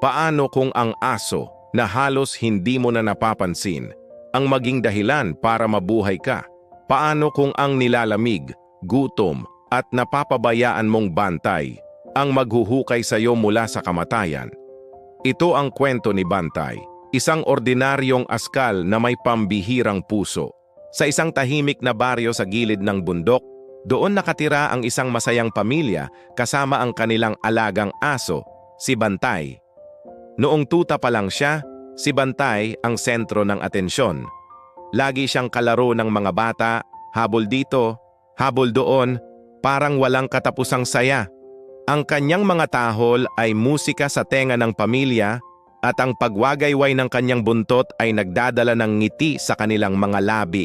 Paano kung ang aso na halos hindi mo na napapansin ang maging dahilan para mabuhay ka? Paano kung ang nilalamig, gutom at napapabayaan mong bantay ang maghuhukay sa iyo mula sa kamatayan? Ito ang kwento ni Bantay, isang ordinaryong askal na may pambihirang puso. Sa isang tahimik na baryo sa gilid ng bundok, doon nakatira ang isang masayang pamilya kasama ang kanilang alagang aso, si Bantay. Noong tuta pa lang siya, si Bantay ang sentro ng atensyon. Lagi siyang kalaro ng mga bata, habol dito, habol doon, parang walang katapusang saya. Ang kanyang mga tahol ay musika sa tenga ng pamilya at ang pagwagayway ng kanyang buntot ay nagdadala ng ngiti sa kanilang mga labi.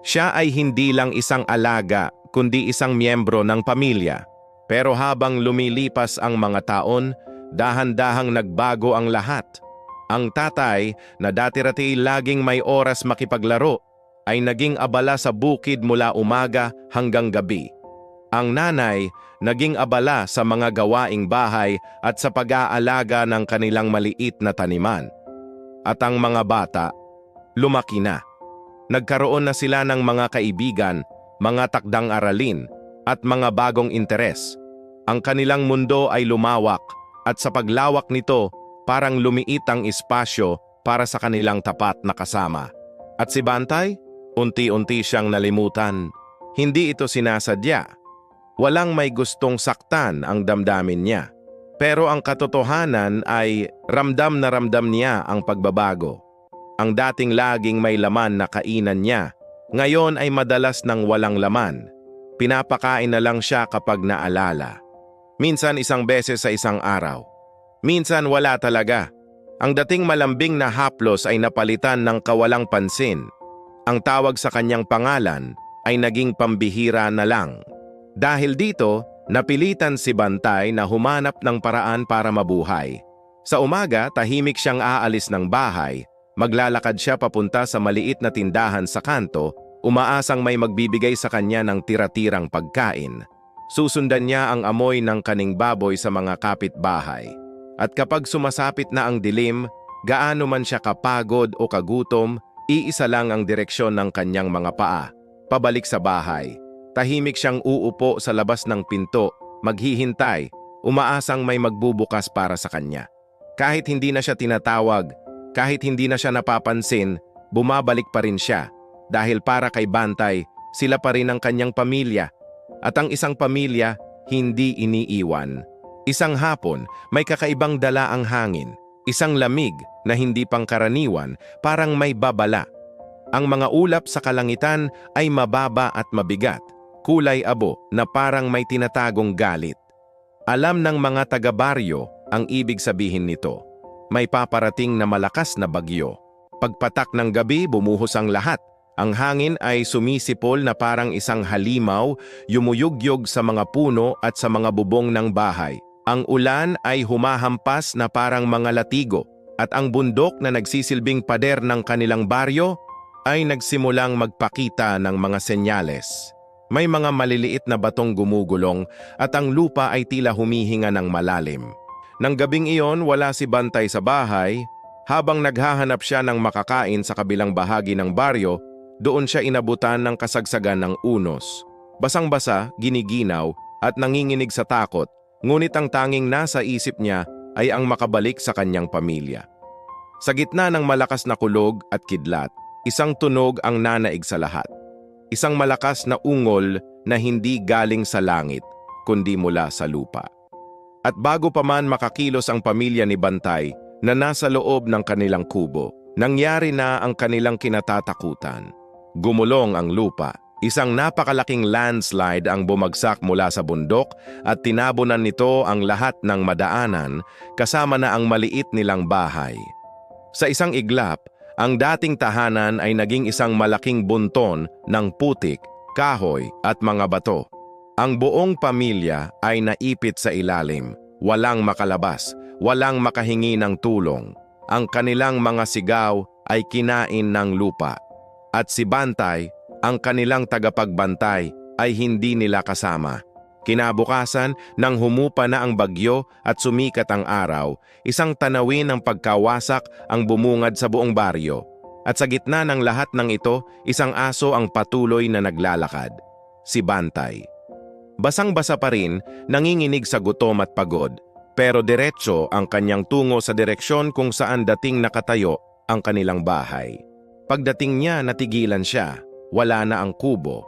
Siya ay hindi lang isang alaga kundi isang miyembro ng pamilya. Pero habang lumilipas ang mga taon, dahan-dahang nagbago ang lahat. Ang tatay na dati-rati laging may oras makipaglaro ay naging abala sa bukid mula umaga hanggang gabi. Ang nanay naging abala sa mga gawaing bahay at sa pag-aalaga ng kanilang maliit na taniman. At ang mga bata, lumaki na. Nagkaroon na sila ng mga kaibigan, mga takdang aralin, at mga bagong interes. Ang kanilang mundo ay lumawak at sa paglawak nito, parang lumiit ang espasyo para sa kanilang tapat na kasama. At si Bantay, unti-unti siyang nalimutan. Hindi ito sinasadya. Walang may gustong saktan ang damdamin niya. Pero ang katotohanan ay ramdam na ramdam niya ang pagbabago. Ang dating laging may laman na kainan niya, ngayon ay madalas nang walang laman. Pinapakain na lang siya kapag naalala. Minsan isang beses sa isang araw. Minsan wala talaga. Ang dating malambing na haplos ay napalitan ng kawalang pansin. Ang tawag sa kanyang pangalan ay naging pambihira na lang. Dahil dito, napilitan si Bantay na humanap ng paraan para mabuhay. Sa umaga, tahimik siyang aalis ng bahay, maglalakad siya papunta sa maliit na tindahan sa kanto, umaasang may magbibigay sa kanya ng tira-tirang pagkain. Susundan niya ang amoy ng kaning baboy sa mga kapitbahay. At kapag sumasapit na ang dilim, gaano man siya kapagod o kagutom, iisa lang ang direksyon ng kanyang mga paa, pabalik sa bahay. Tahimik siyang uupo sa labas ng pinto, maghihintay, umaasang may magbubukas para sa kanya. Kahit hindi na siya tinatawag, kahit hindi na siya napapansin, bumabalik pa rin siya dahil para kay Bantay, sila pa rin ang kanyang pamilya. At ang isang pamilya, hindi iniiwan. Isang hapon, may kakaibang dala ang hangin. Isang lamig na hindi pangkaraniwan, parang may babala. Ang mga ulap sa kalangitan ay mababa at mabigat kulay abo na parang may tinatagong galit. Alam ng mga taga-baryo ang ibig sabihin nito. May paparating na malakas na bagyo. Pagpatak ng gabi, bumuhos ang lahat. Ang hangin ay sumisipol na parang isang halimaw, yumuyugyog sa mga puno at sa mga bubong ng bahay. Ang ulan ay humahampas na parang mga latigo at ang bundok na nagsisilbing pader ng kanilang baryo ay nagsimulang magpakita ng mga senyales. May mga maliliit na batong gumugulong at ang lupa ay tila humihinga ng malalim. Nang gabing iyon, wala si Bantay sa bahay. Habang naghahanap siya ng makakain sa kabilang bahagi ng baryo, doon siya inabutan ng kasagsagan ng unos. Basang-basa, giniginaw, at nanginginig sa takot, ngunit ang tanging nasa isip niya ay ang makabalik sa kanyang pamilya. Sa gitna ng malakas na kulog at kidlat, isang tunog ang nanaig sa lahat. Isang malakas na ungol na hindi galing sa langit, kundi mula sa lupa. At bago pa man makakilos ang pamilya ni Bantay na nasa loob ng kanilang kubo, nangyari na ang kanilang kinatatakutan. Gumulong ang lupa. Isang napakalaking landslide ang bumagsak mula sa bundok at tinabunan nito ang lahat ng madaanan kasama na ang maliit nilang bahay. Sa isang iglap, ang dating tahanan ay naging isang malaking bunton ng putik, kahoy at mga bato. Ang buong pamilya ay naipit sa ilalim, walang makalabas, walang makahingi ng tulong. Ang kanilang mga sigaw ay kinain ng lupa. At si Bantay, ang kanilang tagapagbantay, ay hindi nila kasama. Kinabukasan, nang humupa na ang bagyo at sumikat ang araw, isang tanawin ng pagkawasak ang bumungad sa buong baryo. At sa gitna ng lahat ng ito, isang aso ang patuloy na naglalakad. Si Bantay. Basang-basa pa rin, nanginginig sa gutom at pagod, pero diretso ang kanyang tungo sa direksyon kung saan dating nakatayo ang kanilang bahay. Pagdating niya, natigilan siya. Wala na ang kubo.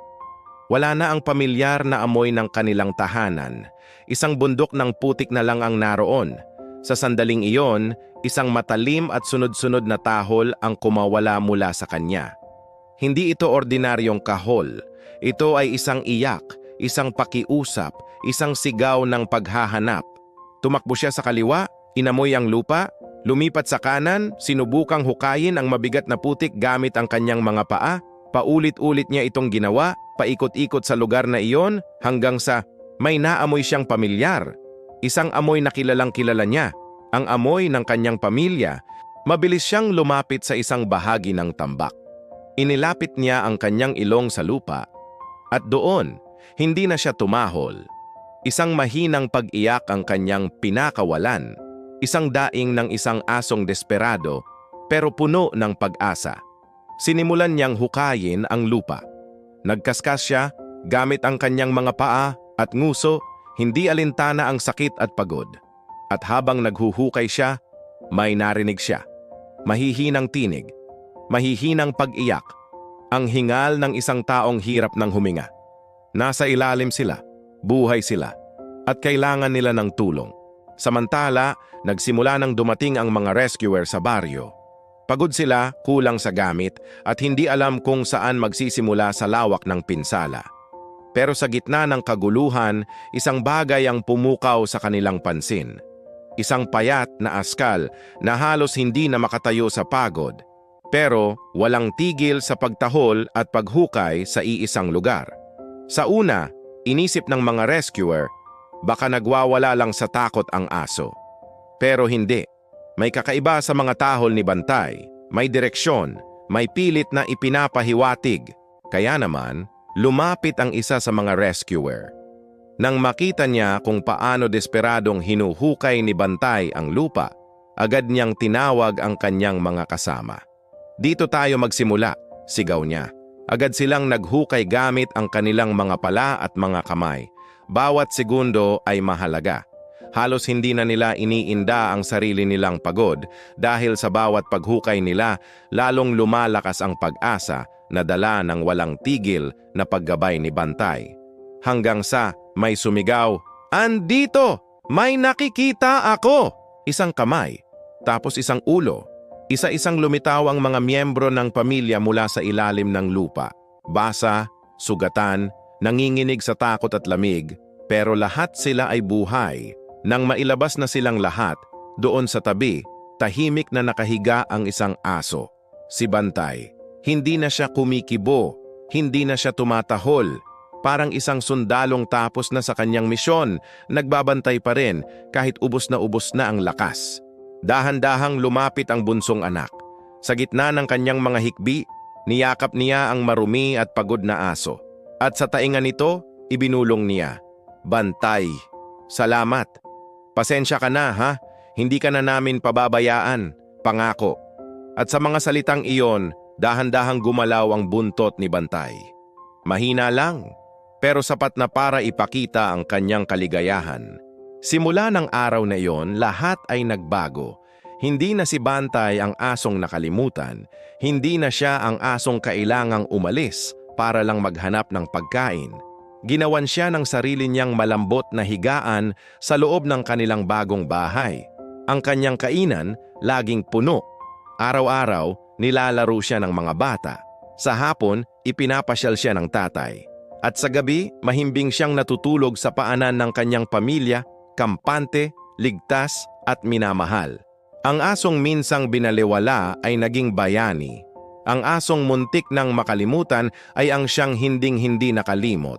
Wala na ang pamilyar na amoy ng kanilang tahanan. Isang bundok ng putik na lang ang naroon. Sa sandaling iyon, isang matalim at sunod-sunod na tahol ang kumawala mula sa kanya. Hindi ito ordinaryong kahol. Ito ay isang iyak, isang pakiusap, isang sigaw ng paghahanap. Tumakbo siya sa kaliwa, inamoy ang lupa, lumipat sa kanan, sinubukang hukayin ang mabigat na putik gamit ang kanyang mga paa, paulit-ulit niya itong ginawa, paikot-ikot sa lugar na iyon hanggang sa may naamoy siyang pamilyar. Isang amoy na kilalang kilala niya, ang amoy ng kanyang pamilya. Mabilis siyang lumapit sa isang bahagi ng tambak. Inilapit niya ang kanyang ilong sa lupa at doon, hindi na siya tumahol. Isang mahinang pag-iyak ang kanyang pinakawalan, isang daing ng isang asong desperado pero puno ng pag-asa. Sinimulan niyang hukayin ang lupa. Nagkaskas siya gamit ang kanyang mga paa at nguso, hindi alintana ang sakit at pagod. At habang naghuhukay siya, may narinig siya. Mahihinang tinig, mahihinang pag-iyak, ang hingal ng isang taong hirap ng huminga. Nasa ilalim sila, buhay sila, at kailangan nila ng tulong. Samantala, nagsimula nang dumating ang mga rescuer sa baryo. Pagod sila, kulang sa gamit, at hindi alam kung saan magsisimula sa lawak ng pinsala. Pero sa gitna ng kaguluhan, isang bagay ang pumukaw sa kanilang pansin. Isang payat na askal na halos hindi na makatayo sa pagod, pero walang tigil sa pagtahol at paghukay sa iisang lugar. Sa una, inisip ng mga rescuer, baka nagwawala lang sa takot ang aso. Pero hindi. May kakaiba sa mga tahol ni Bantay, may direksyon, may pilit na ipinapahiwatig. Kaya naman, lumapit ang isa sa mga rescuer. Nang makita niya kung paano desperadong hinuhukay ni Bantay ang lupa, agad niyang tinawag ang kanyang mga kasama. Dito tayo magsimula, sigaw niya. Agad silang naghukay gamit ang kanilang mga pala at mga kamay. Bawat segundo ay mahalaga. Halos hindi na nila iniinda ang sarili nilang pagod dahil sa bawat paghukay nila lalong lumalakas ang pag-asa na dala ng walang tigil na paggabay ni Bantay. Hanggang sa may sumigaw, Andito! May nakikita ako! Isang kamay, tapos isang ulo. Isa-isang lumitaw ang mga miyembro ng pamilya mula sa ilalim ng lupa. Basa, sugatan, nanginginig sa takot at lamig, pero lahat sila ay buhay. Nang mailabas na silang lahat, doon sa tabi, tahimik na nakahiga ang isang aso. Si Bantay. Hindi na siya kumikibo, hindi na siya tumatahol. Parang isang sundalong tapos na sa kanyang misyon, nagbabantay pa rin kahit ubos na ubos na ang lakas. Dahan-dahang lumapit ang bunsong anak. Sa gitna ng kanyang mga hikbi, niyakap niya ang marumi at pagod na aso. At sa tainga nito, ibinulong niya, Bantay, salamat. Pasensya ka na ha, hindi ka na namin pababayaan, pangako. At sa mga salitang iyon, dahan-dahang gumalaw ang buntot ni Bantay. Mahina lang, pero sapat na para ipakita ang kanyang kaligayahan. Simula ng araw na iyon, lahat ay nagbago. Hindi na si Bantay ang asong nakalimutan, hindi na siya ang asong kailangang umalis para lang maghanap ng pagkain. Ginawan siya ng sarili niyang malambot na higaan sa loob ng kanilang bagong bahay. Ang kanyang kainan laging puno. Araw-araw, nilalaro siya ng mga bata. Sa hapon, ipinapasyal siya ng tatay. At sa gabi, mahimbing siyang natutulog sa paanan ng kanyang pamilya, kampante, ligtas at minamahal. Ang asong minsang binaliwala ay naging bayani. Ang asong muntik ng makalimutan ay ang siyang hinding-hindi nakalimot.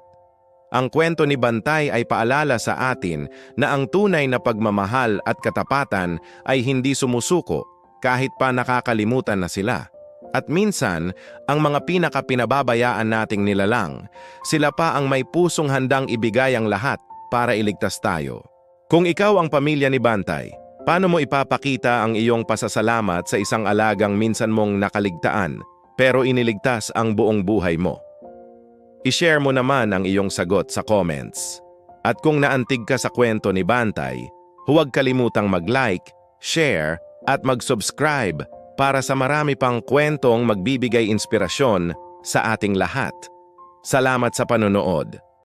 Ang kwento ni Bantay ay paalala sa atin na ang tunay na pagmamahal at katapatan ay hindi sumusuko kahit pa nakakalimutan na sila. At minsan, ang mga pinakapinababayaan nating nilalang, sila pa ang may pusong handang ibigay ang lahat para iligtas tayo. Kung ikaw ang pamilya ni Bantay, paano mo ipapakita ang iyong pasasalamat sa isang alagang minsan mong nakaligtaan pero iniligtas ang buong buhay mo? I-share mo naman ang iyong sagot sa comments. At kung naantig ka sa kwento ni Bantay, huwag kalimutang mag-like, share, at mag-subscribe para sa marami pang kwentong magbibigay inspirasyon sa ating lahat. Salamat sa panonood.